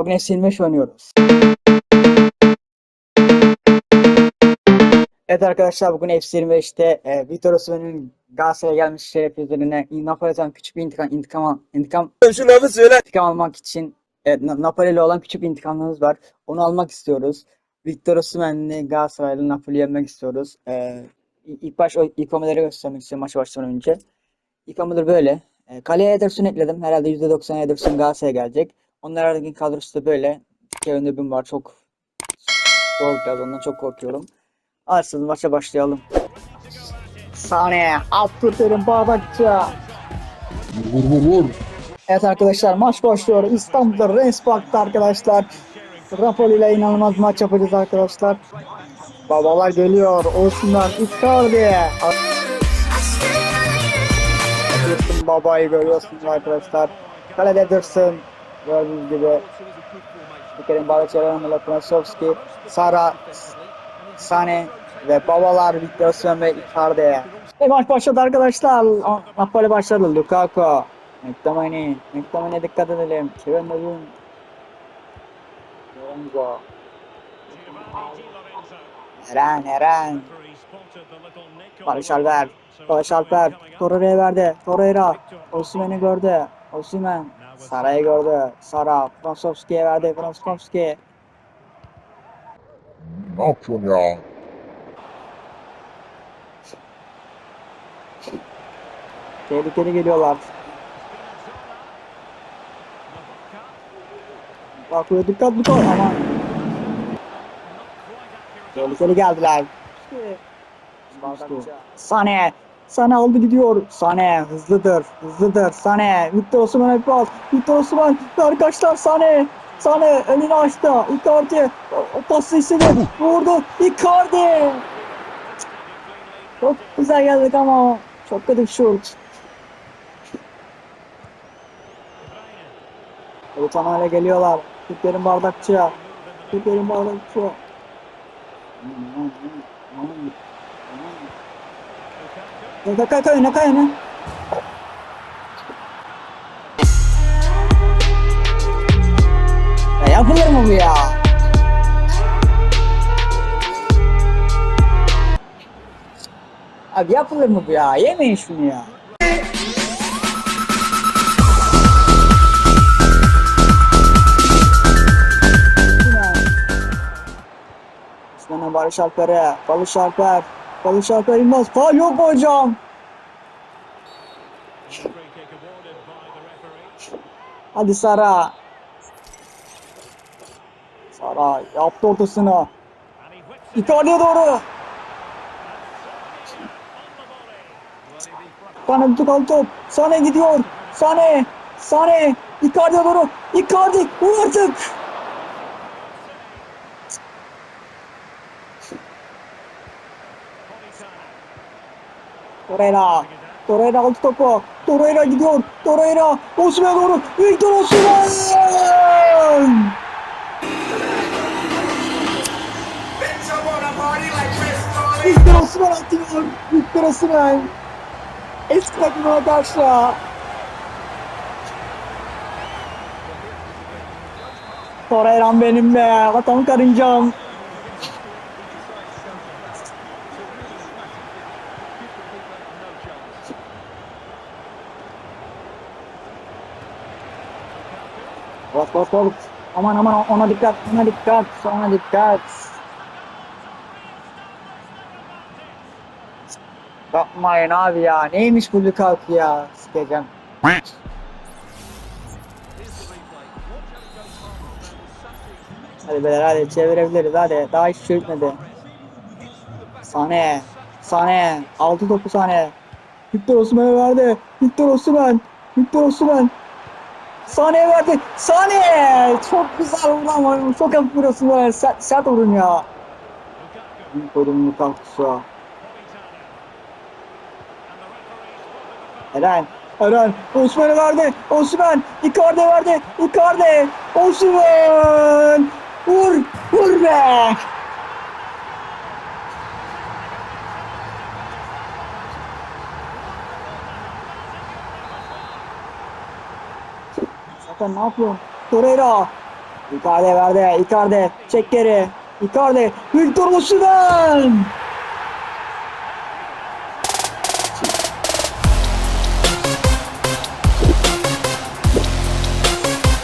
bugün FC25 oynuyoruz. Evet arkadaşlar bugün FC25'te e, Vitor Osimhen'in Galatasaray'a gelmiş şeref üzerine Napoli'den küçük bir intikam, intikam, intikam, Şu lafı söyle. intikam almak için evet, Na- Napoli'yle olan küçük bir intikamımız var. Onu almak istiyoruz. Victor Osimhen'le Galatasaray'la Napoli'yi yenmek istiyoruz. E, ilk baş o ilk hamleleri göstermek istiyorum maçı başlamadan önce. İlk hamleler böyle. E, kaleye Ederson ekledim. Herhalde %90 Ederson Galatasaray'a gelecek. Onlar aradaki kadrosu da böyle. Kevin De Bruyne var. Çok zor biraz. Ondan çok korkuyorum. Arsız maça başlayalım. Saniye. Abdülkerim Bağdatçı. Vur vur vur. Evet arkadaşlar maç başlıyor. İstanbul'da Rens Park'ta arkadaşlar. Napoli ile inanılmaz maç yapacağız arkadaşlar. Babalar geliyor. Osman Icardi. Görüyorsun babayı görüyorsunuz arkadaşlar. Kalede Ederson. Gördüğünüz gibi. Kere Balotelli, Krasovski, Sara, Sane ve babalar Victor Osimhen ve Icardi. Ve maç başladı arkadaşlar. Napoli başladı. Lukaku. McTominay. McTominay'e dikkat edelim. Kevin De Bruyne. Lorenzo. Eren, Eren. Barış Alper. Barış Alper. Torreira'ya verdi. Torreira. Osimhen'i gördü. Osimhen. Sara'yı gördü. Sara. Fransovski'ye verdi. Fransovski. Ne yapıyorsun ya? Tehlikeli geliyorlar. Bakıyor dikkat dikkat aman. Tehlikeli geldiler. Sane. Sane aldı gidiyor. Sane hızlıdır. Hızlıdır. Sane. Victor Osimhen'e pas. Victor Osimhen. Arkadaşlar Sane. Sane elini açtı. Icardi. Pası istedi. Vurdu. Icardi. Çok güzel geldik ama çok kötü bir şut. Evet hala geliyorlar. Türklerin bardakçıya. Türklerin bardakçıya. Ne kay kay ne kay ne? Ya yapılır mı bu ya? Abi yapılır mı bu ya? Yemeyin şunu ya. Osman'a Barış Alper'e. Barış Alper. Barış Alper İlmaz. Faal yok hocam? Hadi Sara. Sara yaptı ortasını. Icardi'ye doğru. Sane tutan top. Sane gidiyor. Sane. Sane. Icardi'ye doğru. Icardi. Vur artık. Torreira. Torreira aldı topu. Torreira gidiyor. Torreira. Osimhen'e doğru. Victor Osimhen. Victor Osimhen atıyor. Victor Osimhen. Eski takımına karşı. Torreira'm benim be. Vatan karıncam. Bak bak bak. Aman aman ona dikkat, ona dikkat, ona dikkat. Yapmayın abi ya. Neymiş bu Lukaku ya? Sikeceğim. Hadi beyler hadi çevirebiliriz hadi. Daha hiç bitmedi. Sane. Sane. Altı topu sane. Victor Osimhen'e verdi. Victor Osimhen. Victor Osimhen. Sane'ye verdi. Sane! Çok güzel vurma. Çok hafif burası böyle. Sert, sert vurun ya. Koydum Lukaku'su. Eren. Eren. Osman'ı verdi. Osman. Icardi verdi. Icardi. Osman. Vur. Vur be. Zaten ne yapıyorsun? Torreira. Icardi verdi. Icardi çek geri. Icardi. Victor Osimhen.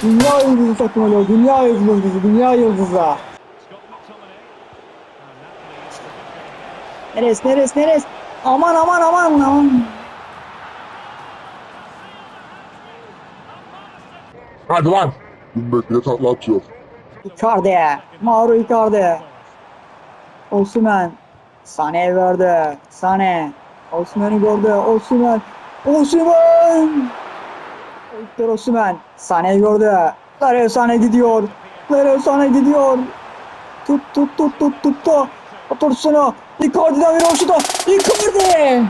Dünya yıldızı takım oluyor. Dünya yıldızı. Dünya yıldızı. Neres, Neres, Neres. Aman aman aman aman. Hadi lan. Ümmet bile takla atıyor. Icardi. Mauro Icardi. Osimhen. Sane'ye verdi. Sane. Osimhen'i gördü. Osimhen. Osimhen. Victor Osimhen. Sane'yi gördü. Nereye Sane gidiyor. Nereye Sane gidiyor. Tut tut tut tut tuttu. Otursunu. Icardi'den bir şutu. Icardi.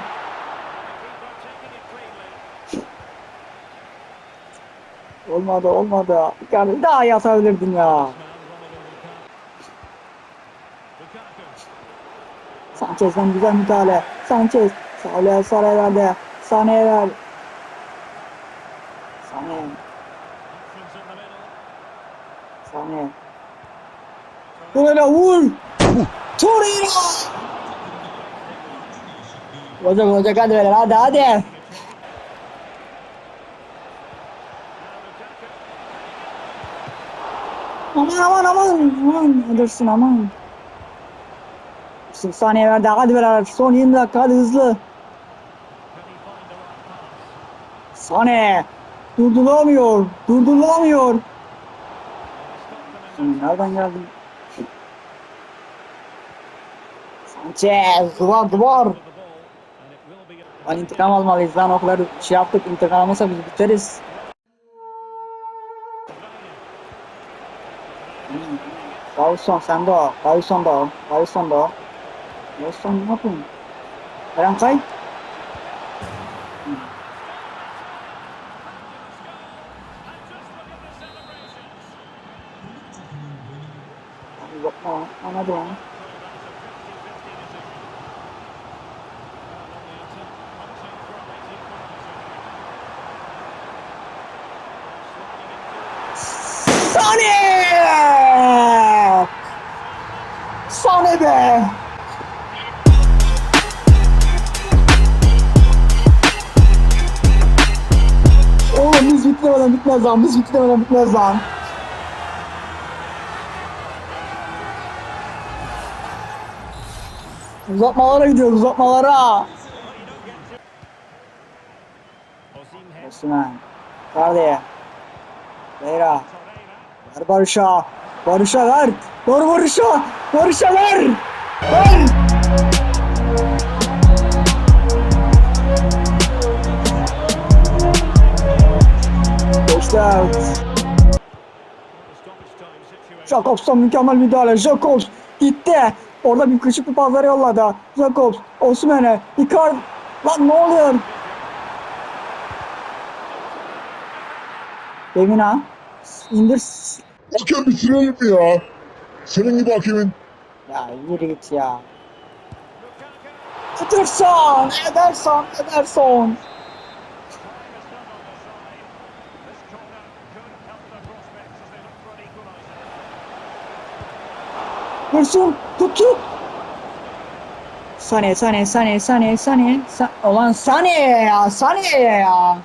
Olmadı olmadı. Icardi daha iyi atabilirdin ya. Sanchez'den güzel müdahale. Sanchez. Salih'e Saray verdi. Sane'ye ver. Sane. Sane. Böyle vur. Torreira. Olacak olacak hadi beyler hadi hadi. Aman aman aman. Aman Ederson aman. Şimdi saniye verdi. Hadi beraber. Son 20 dakika. Hadi hızlı. Sane. Durdurulamıyor. Durdurulamıyor. Nereden geldin? Sanchez. Duvar duvar. Lan intikam almalıyız lan. O kadar şey yaptık. İntikam almasa biz biteriz. Davison sen de o. Davison da o. Davison da o. Davison ne yapıyorsun? Eren Kay. Abi bakma lan. Anladı lan. Sane! Sane be! Oğlum biz bitmeden bitmez lan. Biz bitmeden bitmez lan. Uzatmalara gidiyoruz uzatmalara. Osman. Kardeşe. Beyra. Ver Barış'a. Ver. Ver Barış'a. Barış'a ver. Ver. Out. Jacobs'tan mükemmel müdahale. Jacobs gitti. Orada bir küçük bir pazara yolladı. Jacobs, Osimhen'e, Icardi. Lan ne oluyor? Lemina. İndir. Hakem bitirelim mi ya? Senin gibi hakemin. Ya yürü git ya. Ederson, Ederson, Ederson. Dursun, tut tut. Saniye, saniye, saniye, saniye, saniye. Sa Ulan saniye ya, saniye ya.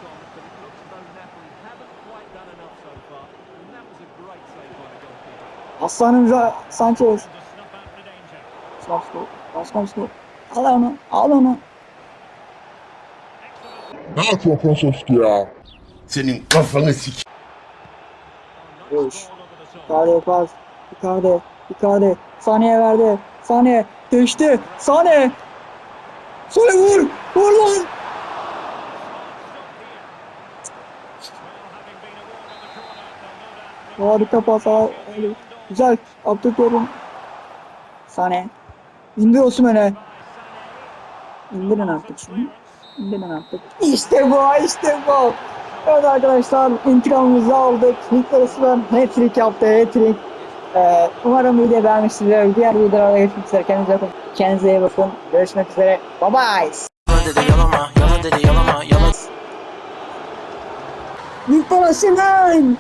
Aslanım Ra Sanchez. Saçlı, Saçlı. Al onu, al onu. Ne yapıyor Konsoski ya? Senin kafanı sik. Boş. Icardi pas. Icardi. Icardi. Saniye verdi. Saniye. Geçti. Saniye. Saniye vur. Vur lan. Harika pas. harika. Güzel. Abdülkerim. Saniye. İndir Osimhen'e. İndirin artık şunu. İndirin artık. İşte bu. işte bu. Evet arkadaşlar intikamımızı aldık. Victor Osimhen hat-trick yaptı. Hat-trick. Ee, umarım video beğenmişsinizdir. Diğer videolarda görüşmek üzere. Kendinize, bakın. Kendinize iyi bakın. Görüşmek üzere. Bye bye. Yalan dedi yalama, yalan dedi yalama, yalan. Osimhen.